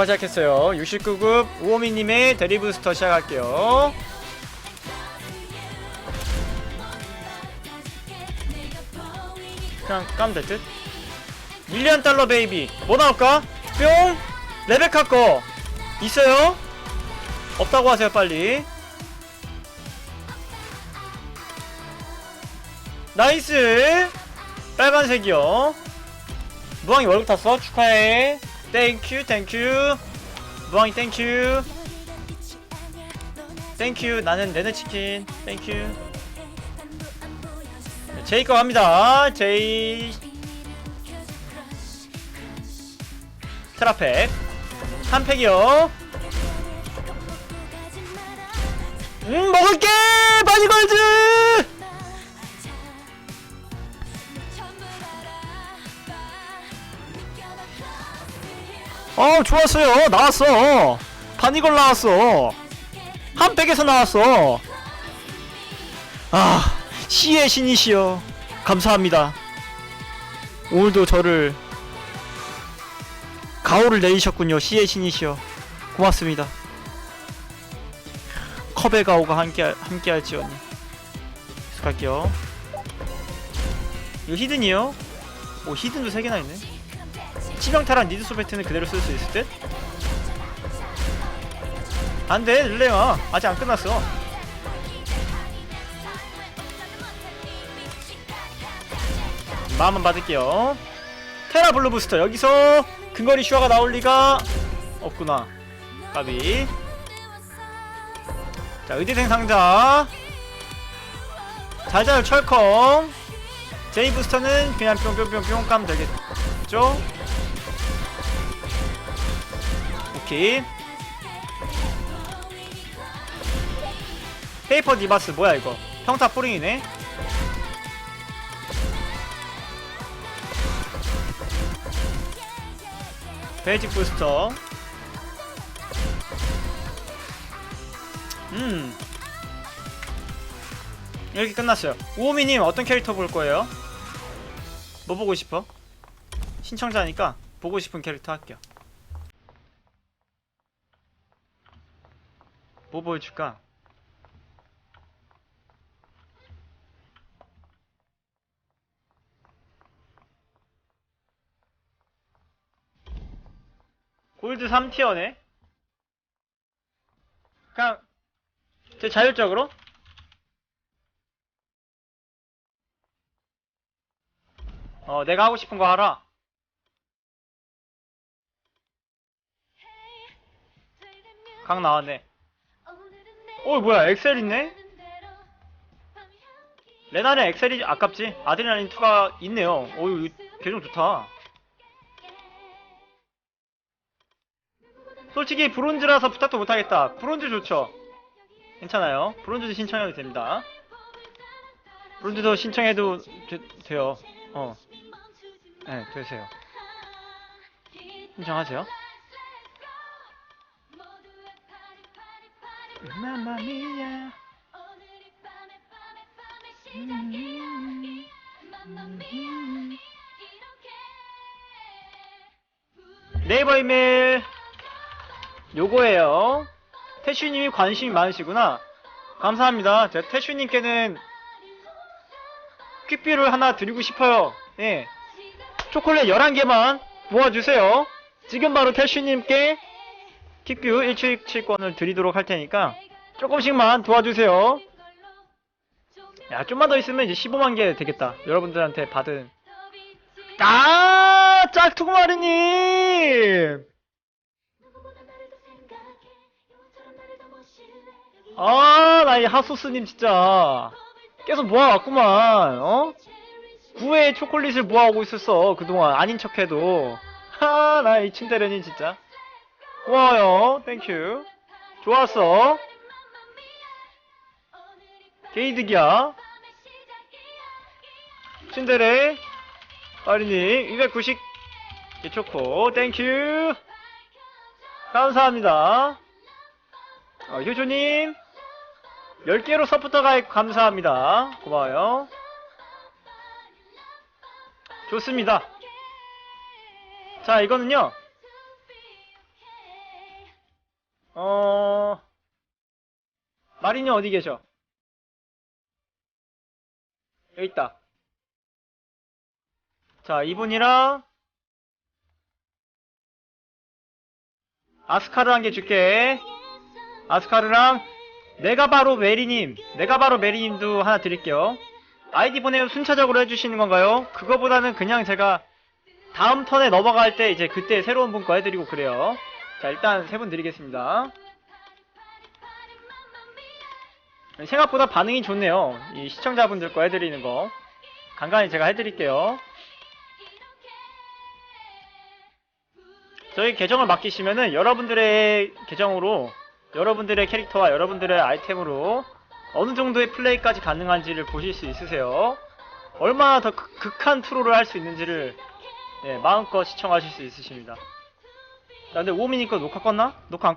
시작했어요. 69급 우오미님의 대리부스터 시작할게요. 그냥 까면 될 듯? 밀리언 달러 베이비 뭐 나올까? 뿅! 레베카 거 있어요? 없다고 하세요 빨리 나이스 빨간색이요 무왕이 월급 탔어 축하해 땡큐 땡큐 무왕이 땡큐 땡큐 나는 내내 치킨. 땡큐 제이 거 갑니다. 제이. 트라팩 한 팩이요. 음 먹을게! 바디걸즈 어 좋았어요. 나왔어. 바니걸 나왔어. 한 팩에서 나왔어. 아 시의 신이시여. 감사합니다. 오늘도 저를 가오를 내리셨군요. 시의 신이시여. 고맙습니다. 컵의 가오가 함께 함께 할지언니. 계속 갈게요. 이거 히든이요? 오 히든도 3개나 있네 치명타랑 니드 소베트는 그대로 쓸 수 있을 듯? 안돼 릴레야 아직 안 끝났어. 마음만 받을게요. 테라 블루 부스터 여기서 근거리 슈아가 나올 리가 없구나. 까비. 자 의대생 상자. 잘잘 철컹. 제이 부스터는 그냥 뿅뿅뿅뿅 까면 되겠죠 오케이 페이퍼 디바스 뭐야 이거? 평타 뿌링이네. 베이직 부스터. 음. 이렇게 끝났어요. 우오미님 어떤 캐릭터 볼 거예요? 뭐 보고 싶어? 신청자니까 보고 싶은 캐릭터 할게요 뭐 보여줄까? 골드 3티어네? 그냥 제 자율적으로? 어 내가 하고 싶은 거 하라 강 나왔네 어 뭐야 엑셀 있네? 레나는 엑셀이 아깝지? 아드레날린 2가 있네요. 어유 계정 좋다. 솔직히 브론즈라서 부탁도 못하겠다. 브론즈 좋죠? 괜찮아요. 브론즈도 신청해도 됩니다. 브론즈도 신청해도 되, 돼요. 어. 네, 되세요. 신청하세요 마마미야. 네이버 이메일. 요거예요. 태슈님이 관심이 많으시구나. 감사합니다. 제가 태슈님께는 퀵뷰를 하나 드리고 싶어요. 예. 초콜릿 11개만 모아주세요. 지금 바로 태슈님께 퀵뷰 일주일치권을 드리도록 할 테니까 조금씩만 도와주세요 야 좀만 더 있으면 이제 15만 개 되겠다 여러분들한테 받은 아 짝퉁마리님 아, 나 이 하소스님 진짜 계속 모아왔구만, 어? 구에 초콜릿을 모아오고 있었어, 그동안. 아닌 척 해도. 하, 나이 침대련이 진짜. 고마워요, 땡큐. 좋았어. 게이득이야. 침대레, 아리님, 290, 개초코, 땡큐. 감사합니다. 어, 효조님 10개로 서포터 가입 감사합니다 고마워요 좋습니다 자 이거는요 어, 마리님 어디 계셔? 여기 있다. 자, 이분이랑 아스카르 한 개 줄게. 아스카르랑 내가 바로 메리님, 내가 바로 메리님도 하나 드릴게요. 아이디 보내면 순차적으로 해주시는 건가요? 그거보다는 그냥 제가 다음 턴에 넘어갈 때 이제 그때 새로운 분 거 해드리고 그래요. 자, 일단 세 분 드리겠습니다. 생각보다 반응이 좋네요. 이 시청자분들 거 해드리는 거. 간간히 제가 해드릴게요. 저희 계정을 맡기시면은 여러분들의 계정으로 여러분들의 캐릭터와 여러분들의 아이템으로 어느 정도의 플레이까지 가능한지를 보실 수 있으세요. 얼마나 더 극- 극한 프로를 할수 있는지를 예, 마음껏 시청하실 수 있으십니다. 자, 근데 오미니 거 녹화 껐나? 녹화 안